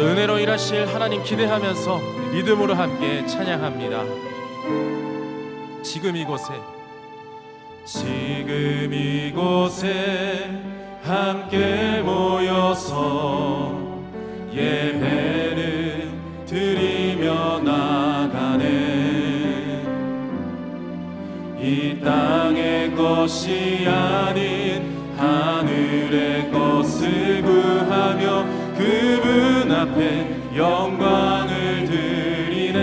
은혜로 일하실 하나님 기대하면서 믿음으로 함께 찬양합니다. 지금 이곳에 지금 이곳에 함께 모여서 예배 것이 아닌 하늘의 것을 구하며 그분 앞에 영광을 드리네.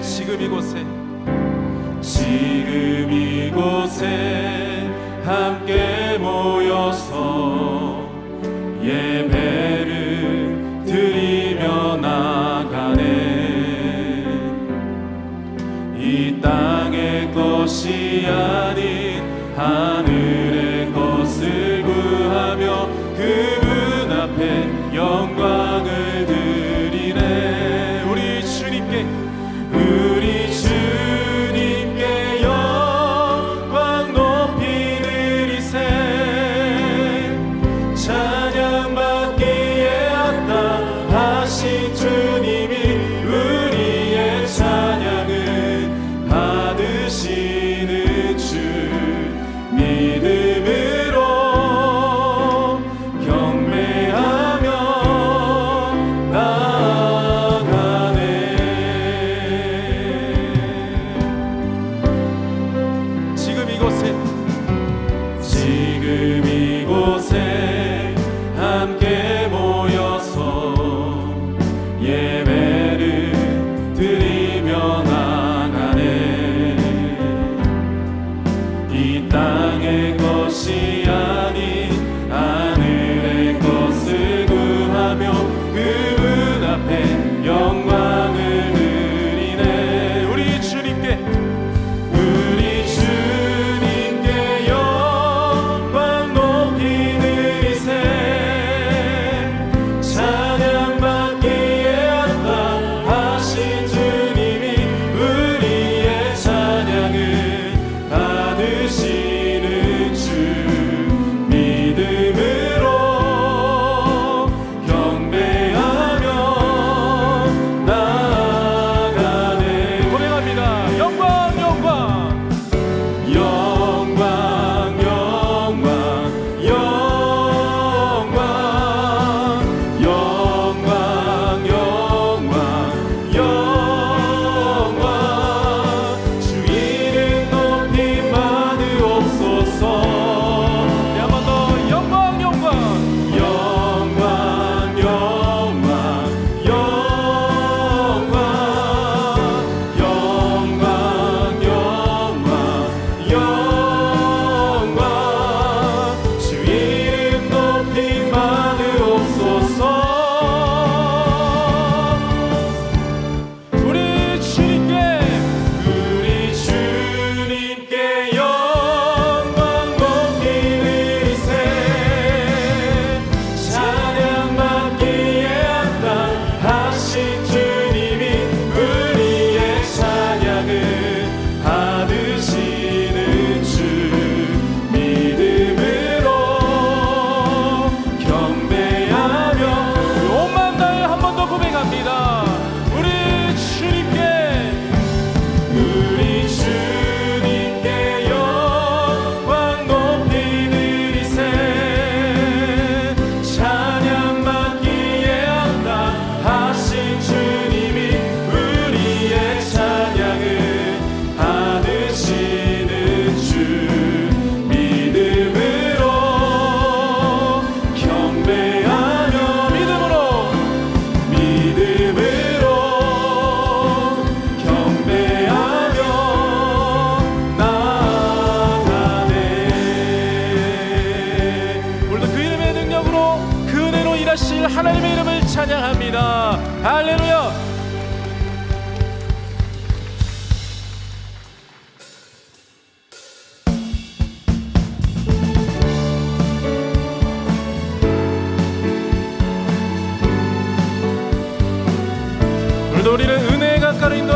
지금 이곳에 지금 이곳에 함께 모여서 예배를 드리며 나가네. 이 땅의 것이 아니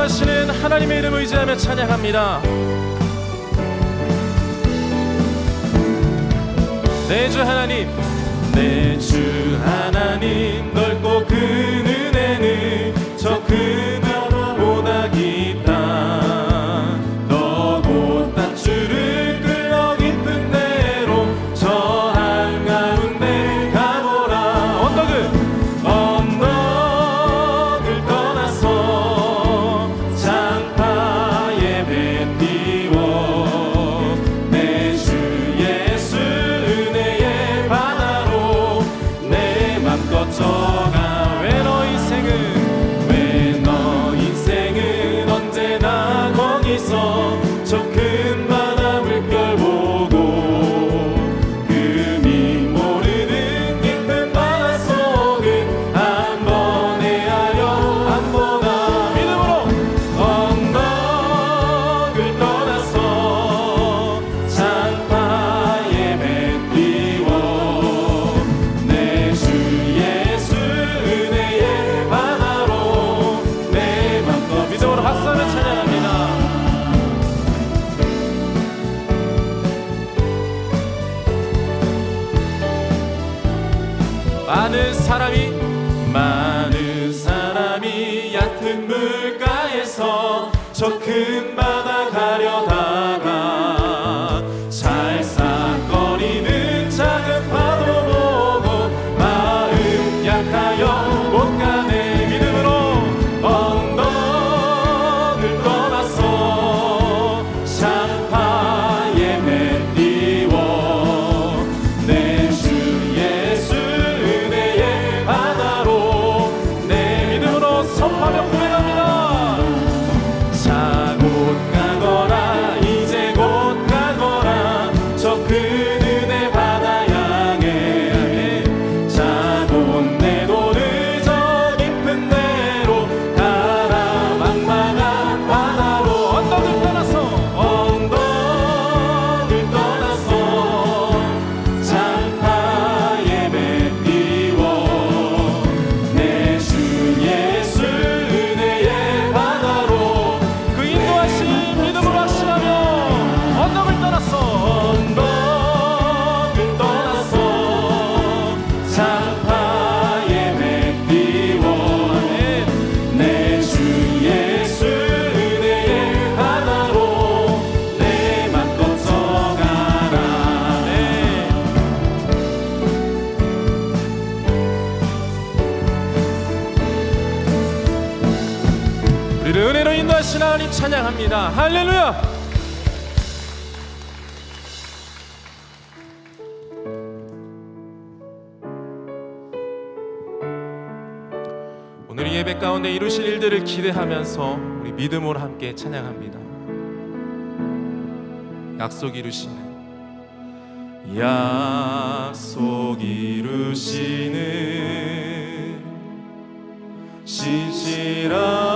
하시는 하나님의 이름을 의지하며 찬양합니다. 네, 내주 하나님, 네, 내주 하나님 넓고 큰 은혜는 저큰 空への 인도하신 하나님 찬양합니다. 할렐루야! 오늘 이 예배 가운데 이루실 일들을 기대하면서 우리 믿음으로 함께 찬양합니다. 약속 이루시는 약속 이루시는 신실한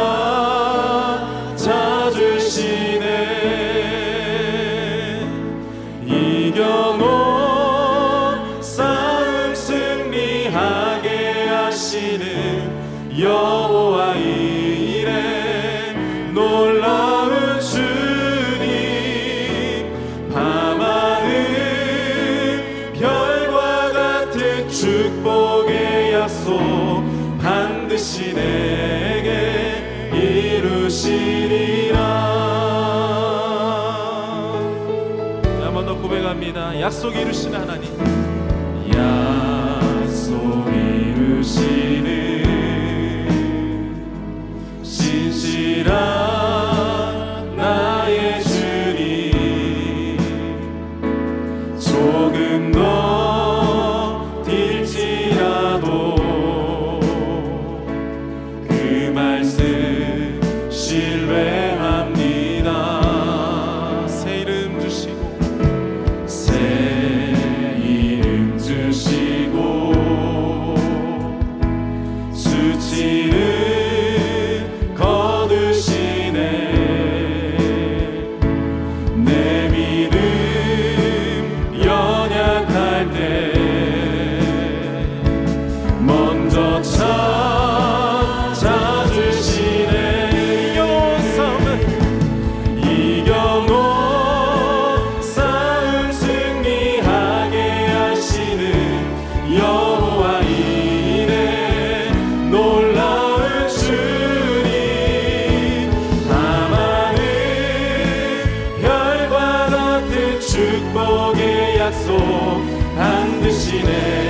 약속 반드시 내게 이루시리라. 한번 더 고백합니다. 약속 이루시는 하나님. 약속 이루시는. 신실한 Domine.